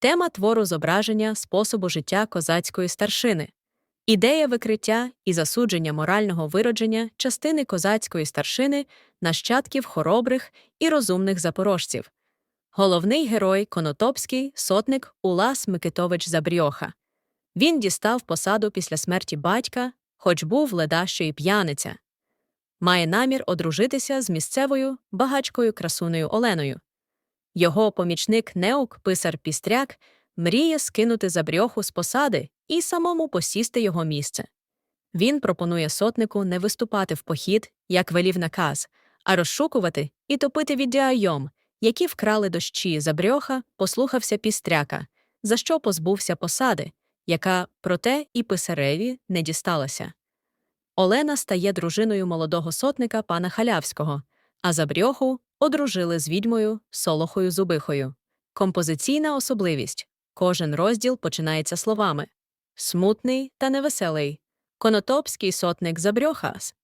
Тема твору зображення способу життя козацької старшини. Ідея викриття і засудження морального виродження частини козацької старшини нащадків хоробрих і розумних запорожців. Головний герой Конотопський сотник Улас Микитович Забрьоха. Він дістав посаду після смерті батька, хоч був ледащо і п'яниця. Має намір одружитися з місцевою багачкою красунею Оленою. Його помічник Неук, писар Пістряк, мріє скинути Забрьоху з посади і самому посісти його місце. Він пропонує сотнику не виступати в похід, як велів наказ, а розшукувати і топити віддяйом, які вкрали дощі Забрьоха, послухався Пістряка, за що позбувся посади, яка, проте, і писареві не дісталася. Олена стає дружиною молодого сотника пана Халявського, а Забрьоху одружили з відьмою Солохою Зубихою. Композиційна особливість. Кожен розділ починається словами смутний та невеселий. Конотопський сотник Забрьохас